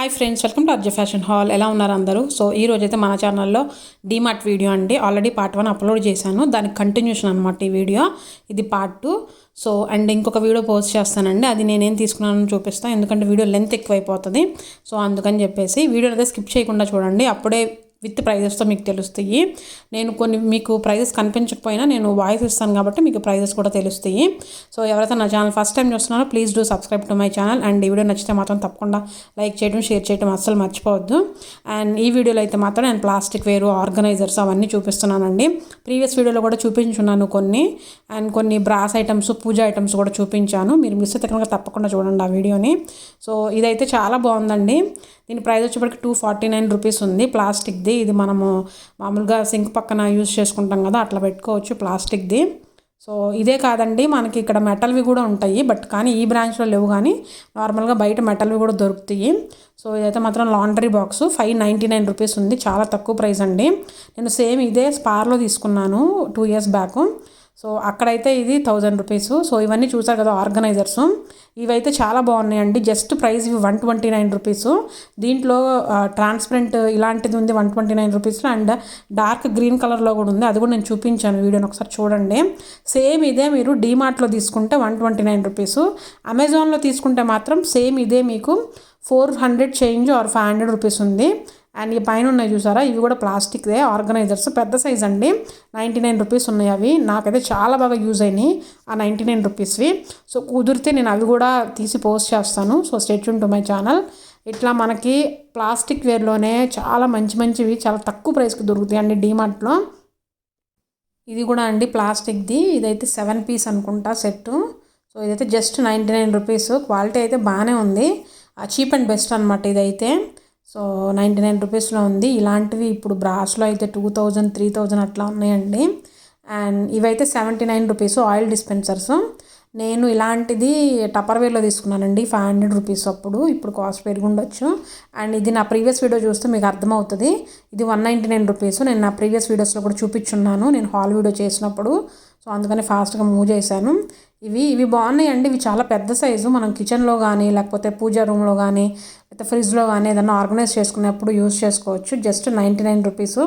Hi friends welcome to అర్జ fashion hall ఎలా ఉన్నారు అందరూ? సో ఈ రోజు అయితే మన ఛానల్లో డీమార్ట్ వీడియో అండి. ఆల్రెడీ పార్ట్ వన్ అప్లోడ్ చేశాను. దానికి కంటిన్యూషన్ అనమాట ఈ వీడియో ఇది పార్ట్ టూ సో అండ్ ఇంకొక వీడియో పోస్ట్ చేస్తానండి. అది నేనేం తీసుకున్నానని చూపిస్తాను ఎందుకంటే వీడియో లెంత్ ఎక్కువైపోతుంది. సో అందుకని చెప్పేసి వీడియో అయితే స్కిప్ చేయకుండా చూడండి. అప్పుడే విత్ ప్రైజెస్తో మీకు తెలుస్తాయి. నేను కొన్ని మీకు ప్రైజెస్ కనిపించకపోయినా నేను వాయిస్ ఇస్తాను కాబట్టి మీకు ప్రైజెస్ కూడా తెలుస్తాయి. సో ఎవరైతే నా ఛానల్ ఫస్ట్ టైం చూస్తున్నారో please do subscribe to my channel. And ఈ వీడియో నచ్చితే మాత్రం తప్పకుండా లైక్ చేయడం షేర్ చేయడం అస్సలు మర్చిపోవద్దు. అండ్ ఈ వీడియోలో అయితే మాత్రం నేను ప్లాస్టిక్ వేరు ఆర్గనైజర్స్ అవన్నీ చూపిస్తున్నానండి. ప్రీవియస్ వీడియోలో కూడా చూపించున్నాను కొన్ని. అండ్ కొన్ని బ్రాస్ ఐటమ్స్ పూజ ఐటమ్స్ కూడా చూపించాను. మీరు మిస్ అయితే కనుక తప్పకుండా చూడండి ఆ వీడియోని. సో ఇదైతే చాలా బాగుందండి. దీని ప్రైస్ వచ్చేప్పటికి టూ ఫార్టీ నైన్ రూపీస్ ఉంది. ప్లాస్టిక్ది. ఇది మనము మామూలుగా సింక్ పక్కన యూజ్ చేసుకుంటాం కదా అట్లా పెట్టుకోవచ్చు ప్లాస్టిక్ది. సో ఇదే కాదండి మనకి ఇక్కడ మెటల్వి కూడా ఉంటాయి. బట్ కానీ ఈ బ్రాంచ్లో లేవు కానీ నార్మల్గా బయట మెటల్వి కూడా దొరుకుతాయి. సో ఇదైతే మాత్రం laundry box five ninety nine rupees ఉంది. చాలా తక్కువ ప్రైస్ అండి. నేను సేమ్ ఇదే స్పార్లో తీసుకున్నాను టూ ఇయర్స్ బ్యాక్. సో అక్కడైతే ఇది థౌజండ్ రూపీస్. సో ఇవన్నీ చూసారు కదా ఆర్గనైజర్స్. ఇవైతే చాలా బాగున్నాయండి. జస్ట్ ప్రైస్ ఇవి వన్ ట్వంటీ నైన్ రూపీస్. దీంట్లో ట్రాన్స్పరెంట్ ఇలాంటిది ఉంది వన్ ట్వంటీ నైన్ రూపీస్లో అండ్ డార్క్ గ్రీన్ కలర్లో కూడా ఉంది. అది కూడా నేను చూపించాను వీడియోని ఒకసారి చూడండి. సేమ్ ఇదే మీరు డీమార్ట్లో తీసుకుంటే వన్ ట్వంటీ నైన్ రూపీస్. అమెజాన్లో తీసుకుంటే మాత్రం సేమ్ ఇదే మీకు four hundred change or five hundred rupees ఉంది. అండ్ ఈ పైన ఉన్నాయి చూసారా? ఇవి కూడా ప్లాస్టిక్దే ఆర్గనైజర్స్. పెద్ద సైజ్ అండి. నైంటీ నైన్ రూపీస్ ఉన్నాయి అవి. నాకైతే చాలా బాగా యూజ్ అయినాయి ఆ నైంటీ నైన్ రూపీస్వి. సో కుదిరితే నేను అవి కూడా తీసి పోస్ట్ చేస్తాను. So stay tuned to my channel. ఇట్లా మనకి ప్లాస్టిక్ వేర్లోనే చాలా మంచి మంచివి చాలా తక్కువ ప్రైస్కి దొరుకుతాయి అండి డీమార్ట్లో. ఇది కూడా అండి ప్లాస్టిక్ది. ఇదైతే సెవెన్ పీస్ అనుకుంటా సెట్ సో ఇదైతే just ninety nine rupees. Quality అయితే బాగానే ఉంది. చీప్ అండ్ బెస్ట్ అనమాట ఇదైతే. సో నైంటీ నైన్ రూపీస్లో ఉంది. ఇలాంటివి ఇప్పుడు బ్రాస్లో అయితే టూ థౌజండ్ త్రీ థౌజండ్ అట్లా ఉన్నాయండి. అండ్ ఇవైతే seventy nine rupees oil dispensers. నేను ఇలాంటిది టపర్వేర్లో తీసుకున్నానండి ఫైవ్ హండ్రెడ్ రూపీస్ అప్పుడు. ఇప్పుడు కాస్ట్ పెరుగుండొచ్చు అండ్ ఇది నా ప్రీవియస్ వీడియో చూస్తే మీకు అర్థమవుతుంది. ఇది వన్ నైంటీ నైన్ రూపీస్. నేను నా ప్రీవియస్ వీడియోస్లో కూడా చూపించున్నాను. నేను హాల్ వీడియో చేసినప్పుడు. సో అందుకని ఫాస్ట్గా మూవ్ చేశాను. ఇవి ఇవి బాగున్నాయండి. ఇవి చాలా పెద్ద సైజు. మనం కిచెన్లో కానీ లేకపోతే పూజా రూమ్లో కానీ ఫ్రిడ్జ్లో కానీ ఏదైనా ఆర్గనైజ్ చేసుకునేప్పుడు యూస్ చేసుకోవచ్చు. Just ninety nine rupees.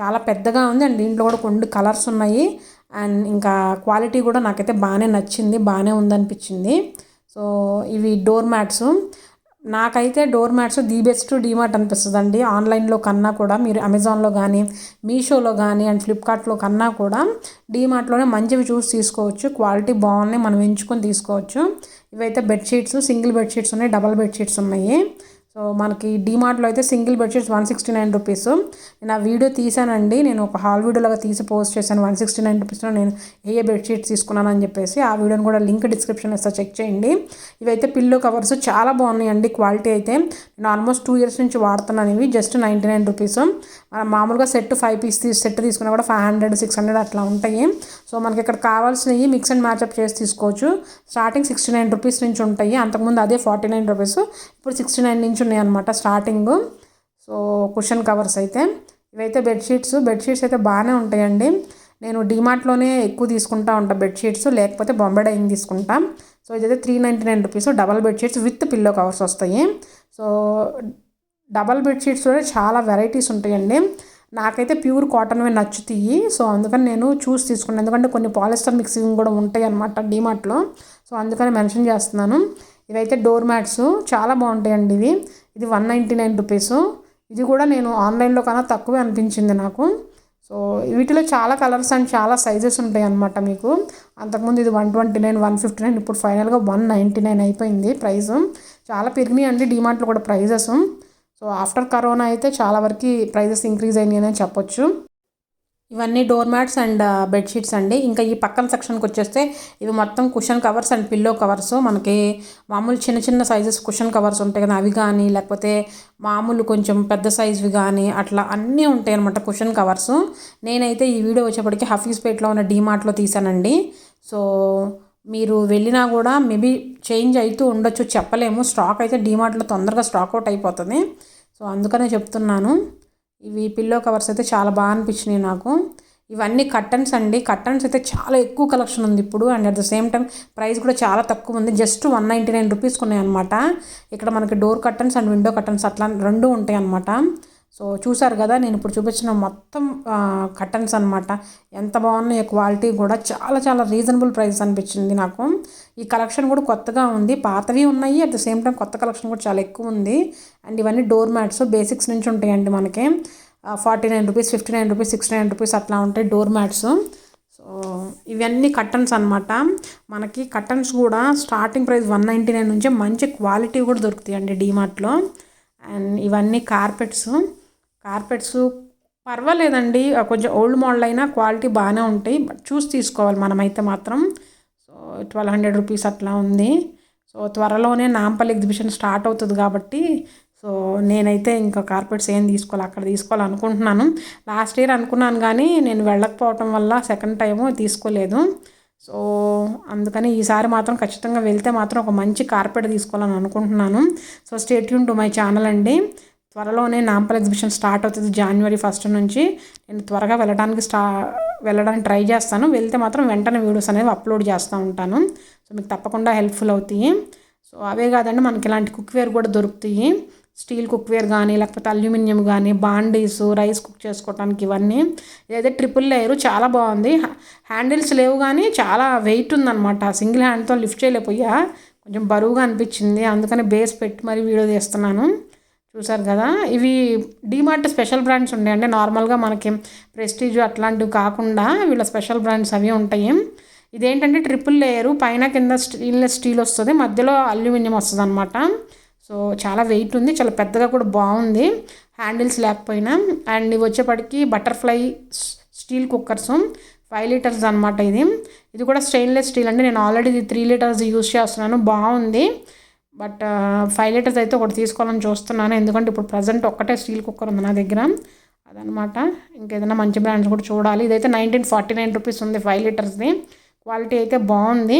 చాలా పెద్దగా ఉంది అండ్ దీంట్లో కూడా కొన్ని కలర్స్ ఉన్నాయి. అండ్ ఇంకా క్వాలిటీ కూడా నాకైతే బాగానే నచ్చింది బాగానే ఉందనిపించింది. సో ఇవి డోర్ మ్యాట్స్. నాకైతే door mats the best DMart అనిపిస్తుంది అండి ఆన్లైన్లో కన్నా కూడా మీరు అమెజాన్లో కానీ మీషోలో కానీ అండ్ ఫ్లిప్కార్ట్లో కన్నా కూడా డీమార్ట్లోనే మంచివి చూసి తీసుకోవచ్చు. క్వాలిటీ బాగున్నాయి మనం ఎంచుకొని తీసుకోవచ్చు. ఇవైతే బెడ్షీట్స్ సింగిల్ బెడ్షీట్స్ ఉన్నాయి డబల్ బెడ్షీట్స్ ఉన్నాయి. సో మనకి డీమార్ట్లో అయితే single bedsheets one sixty nine rupees. నేను ఆ వీడియో తీసానండి నేను ఒక హాల్ వీడియోలాగా తీసి పోస్ట్ చేశాను. వన్ సిక్స్టీ నైన్ రూపీస్లో నేను ఏ ఏ బెడ్షీట్స్ తీసుకున్నాను అని చెప్పేసి ఆ వీడియోని కూడా లింక్ డిస్క్రిప్షన్ ఇస్తా చెక్ చేయండి. ఇవైతే పిల్లో కవర్స్ చాలా బాగున్నాయండి క్వాలిటీ అయితే. నేను ఆల్మోస్ట్ టూ ఇయర్స్ నుంచి వాడుతున్నాను ఇవి. Just ninety nine rupees. మనం మామూలుగా సెట్ ఫైవ్ పీస్ తీసి సెట్ తీసుకున్నా కూడా ఫైవ్ హండ్రెడ్ సిక్స్ హండ్రెడ్ అట్లా ఉంటాయి. సో మనకి ఇక్కడ కావాల్సినవి మిక్స్ అండ్ మ్యాచ్అప్ చేసి తీసుకోవచ్చు. స్టార్టింగ్ సిక్స్టీ నైన్ రూపీస్ నుంచి ఉంటాయి. అంతకుముందు అదే ఫార్టీ నైన్ రూపీస్. ఇప్పుడు సిక్స్టీ నైన్ నుంచి ఉన్నాయి అనమాట స్టార్టింగ్. సో కుషన్ కవర్స్ అయితే. ఇవైతే బెడ్షీట్స్ బెడ్షీట్స్ అయితే బాగానే ఉంటాయండి. నేను డిమార్ట్లోనే ఎక్కువ తీసుకుంటా ఉంటాను బెడ్షీట్స్ లేకపోతే బొంబే డైయింగ్ తీసుకుంటా. సో ఇదైతే three ninety nine rupees double bedsheets with pillow covers వస్తాయి. సో డబల్ బెడ్షీట్స్లోనే చాలా వెరైటీస్ ఉంటాయండి. నాకైతే ప్యూర్ కాటన్వే నచ్చుతాయి. సో అందుకని నేను చూసి తీసుకున్నాను ఎందుకంటే కొన్ని పాలిస్టర్ మిక్సింగ్ కూడా ఉంటాయి అనమాట డిమార్ట్లో సో అందుకని మెన్షన్ చేస్తున్నాను. ఇవైతే డోర్ మ్యాట్స్. చాలా బాగుంటాయండి ఇవి. ఇది వన్ నైంటీ నైన్ రూపీస్. ఇది కూడా నేను ఆన్లైన్లో కన్నా తక్కువే అనిపించింది నాకు. సో వీటిలో చాలా కలర్స్ అండ్ చాలా సైజెస్ ఉంటాయి అన్నమాట మీకు. అంతకుముందు ఇది one twenty nine one fifty nine ఇప్పుడు ఫైనల్గా వన్ నైంటీ నైన్ అయిపోయింది ప్రైస్ చాలా పెరిగినాయి అండి డిమార్ట్లో కూడా ప్రైజెస్. సో ఆఫ్టర్ కరోనా అయితే చాలా వరకు ప్రైజెస్ ఇంక్రీజ్ అయినాయి అని చెప్పొచ్చు. ఇవన్నీ డోర్ మ్యాట్స్ అండ్ బెడ్షీట్స్ అండి. ఇంకా ఈ పక్కన సెక్షన్కి వచ్చేస్తే ఇవి మొత్తం cushion covers and pillow covers మనకి మామూలు చిన్న చిన్న సైజెస్ కుషన్ కవర్స్ ఉంటాయి కదా అవి కానీ లేకపోతే మామూలు కొంచెం పెద్ద సైజువి కానీ అట్లా అన్నీ ఉంటాయి అనమాట కుషన్ కవర్స్ నేనైతే ఈ వీడియో వచ్చేప్పటికి హఫీస్పేట్లో ఉన్న డీమార్ట్లో తీసానండి. సో మీరు వెళ్ళినా కూడా మేబీ చేంజ్ అవుతూ ఉండొచ్చు చెప్పలేము. స్టాక్ అయితే డీమార్ట్లో తొందరగా స్టాక్ అవుట్ అయిపోతుంది. సో అందుకనే చెప్తున్నాను. ఇవి పిల్లో కవర్స్ అయితే చాలా బాగా అనిపించినాయి నాకు. ఇవన్నీ కర్టన్స్ అండి. కర్టన్స్ అయితే చాలా ఎక్కువ కలెక్షన్ ఉంది ఇప్పుడు. And at the same time price కూడా చాలా తక్కువ ఉంది. జస్ట్ వన్ నైంటీ నైన్ రూపీస్కి ఉన్నాయి అనమాట ఇక్కడ మనకి door curtains and window curtains అట్లా రెండు ఉంటాయి అనమాట సో చూసారు కదా నేను ఇప్పుడు చూపించిన మొత్తం కర్టన్స్ అనమాట ఎంత బాగున్నాయో క్వాలిటీ కూడా చాలా చాలా రీజనబుల్ ప్రైస్ అనిపించింది నాకు. ఈ కలెక్షన్ కూడా కొత్తగా ఉంది. పాతవి ఉన్నాయి అట్ ద సేమ్ టైం కొత్త కలెక్షన్ కూడా చాలా ఎక్కువ ఉంది. అండ్ ఇవన్నీ డోర్ మ్యాట్స్ బేసిక్స్ నుంచి ఉంటాయండి మనకి. Forty nine rupees fifty nine rupees sixty nine rupees అట్లా ఉంటాయి డోర్ మ్యాట్స్. సో ఇవన్నీ కర్టన్స్ అనమాట మనకి కర్టన్స్ కూడా starting price one ninety nine నుంచే మంచి క్వాలిటీ కూడా దొరుకుతాయండి డీమార్ట్లో. అండ్ ఇవన్నీ కార్పెట్స్. కార్పెట్స్ పర్వాలేదండి. కొంచెం ఓల్డ్ మోడల్ అయినా క్వాలిటీ బాగానే ఉంటాయి. బట్ చూసి తీసుకోవాలి మనమైతే మాత్రం. సో ట్వెల్వ్ హండ్రెడ్ రూపీస్ అట్లా ఉంది. సో త్వరలోనే నాంపల్లి ఎగ్జిబిషన్ స్టార్ట్ అవుతుంది కాబట్టి సో నేనైతే ఇంకా కార్పెట్స్ ఏం తీసుకోవాలి అక్కడ తీసుకోవాలనుకుంటున్నాను లాస్ట్ ఇయర్ అనుకున్నాను కానీ నేను వెళ్ళకపోవటం వల్ల సెకండ్ టైము తీసుకోలేదు. సో అందుకని ఈసారి మాత్రం ఖచ్చితంగా వెళ్తే మాత్రం ఒక మంచి కార్పెట్ తీసుకోవాలని అనుకుంటున్నాను. సో స్టేట్ యూన్ టు మై ఛానల్ అండి. త్వరలోనే నాంపల్ ఎగ్జిబిషన్ స్టార్ట్ అవుతుంది జనవరి ఫస్ట్ నుంచి. నేను త్వరగా వెళ్ళడానికి స్టా వెళ్ళడానికి ట్రై చేస్తాను. వెళ్తే మాత్రం వెంటనే వీడియోస్ అనేవి అప్లోడ్ చేస్తూ ఉంటాను. సో మీకు తప్పకుండా హెల్ప్ఫుల్ అవుతాయి. సో అవే కాదండి మనకి ఇలాంటి కుక్వేర్ కూడా దొరుకుతాయి. స్టీల్ కుక్వేర్ కానీ లేకపోతే అల్యూమినియం కానీ బాండీస్ రైస్ కుక్ చేసుకోవడానికి ఇవన్నీ. ఇదైతే ట్రిపుల్ లేయరు చాలా బాగుంది. హ్యాండిల్స్ లేవు కానీ చాలా వెయిట్ ఉందన్నమాట. సింగిల్ హ్యాండ్తో లిఫ్ట్ చేయలేకపోయా. కొంచెం బరువుగా అనిపించింది. అందుకని బేస్ పెట్టి మరీ వీడియో తీస్తున్నాను. చూసారు కదా? ఇవి డిమార్ట్ స్పెషల్ బ్రాండ్స్ ఉంటాయండి నార్మల్గా మనకి ప్రెస్టీజ్ అట్లాంటివి కాకుండా వీళ్ళ స్పెషల్ బ్రాండ్స్ అవి ఉంటాయి. ఇదేంటంటే ట్రిపుల్ లేయరు పైన కింద స్టీన్లెస్ స్టీల్ వస్తుంది మధ్యలో అల్యూమినియం వస్తుంది అనమాట సో చాలా వెయిట్ ఉంది చాలా పెద్దగా కూడా బాగుంది. హ్యాండిల్స్ లేకపోయినా. అండ్ ఇవి వచ్చేప్పటికి butterfly steel cookers five litres అనమాట ఇది. ఇది కూడా స్టెయిన్లెస్ స్టీల్ అంటే నేను ఆల్రెడీ ఇది త్రీ లీటర్స్ యూస్ చేస్తున్నాను. బాగుంది. బట్ ఫైవ్ లీటర్స్ అయితే ఒకటి తీసుకోవాలని చూస్తున్నాను. ఎందుకంటే ఇప్పుడు ప్రజెంట్ ఒక్కటే స్టీల్ కుక్కర్ ఉంది నా దగ్గర. అదనమాట ఇంకేదైనా మంచి బ్రాండ్స్ కూడా చూడాలి. ఇదైతే నైన్టీన్ ఫార్టీ నైన్ రూపీస్ ఉంది ఫైవ్ లీటర్స్ది క్వాలిటీ అయితే బాగుంది.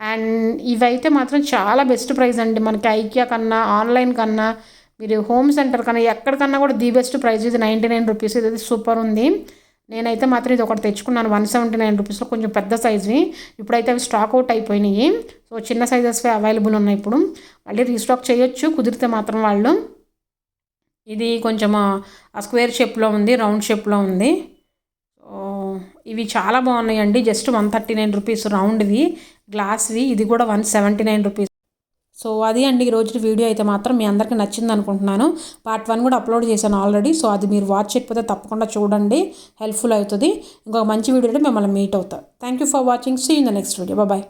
అండ్ ఇవైతే మాత్రం చాలా బెస్ట్ ప్రైస్ అండి. మనకి ఐకియా కన్నా ఆన్లైన్ కన్నా మీరు హోమ్ సెంటర్ కన్నా ఎక్కడికన్నా కూడా ది బెస్ట్ ప్రైస్ ఇది నైంటీ నైన్ రూపీస్ ఇది సూపర్ ఉంది. నేనైతే మాత్రం ఇది ఒకటి తెచ్చుకున్నాను. వన్ సెవెంటీ నైన్ రూపీస్లో కొంచెం పెద్ద సైజ్వి. ఇప్పుడైతే అవి స్టాక్ అవుట్ అయిపోయినాయి. సో చిన్న సైజెస్వే అవైలబుల్ ఉన్నాయి ఇప్పుడు. మళ్ళీ రీస్టాక్ చేయొచ్చు. కుదిరితే మాత్రం వాళ్ళు. ఇది కొంచెం స్క్వేర్ షేప్లో ఉంది రౌండ్ షేప్లో ఉంది. ఇవి చాలా బాగున్నాయండి. Just one thirty nine rupees రౌండ్వి. గ్లాస్వి. ఇది కూడా one seventy nine rupees. So అది అండి ఈ రోజు వీడియో అయితే మాత్రం మీ అందరికీ నచ్చింది అనుకుంటున్నాను. పార్ట్ వన్ కూడా అప్లోడ్ చేశాను ఆల్రెడీ సో అది మీరు వాచ్ చేయకపోతే తప్పకుండా చూడండి. హెల్ప్ఫుల్ అవుతుంది. ఇంకొక మంచి వీడియో మిమ్మల్ని మీట్ అవుతారు thank you for watching. See in the next video. Bye.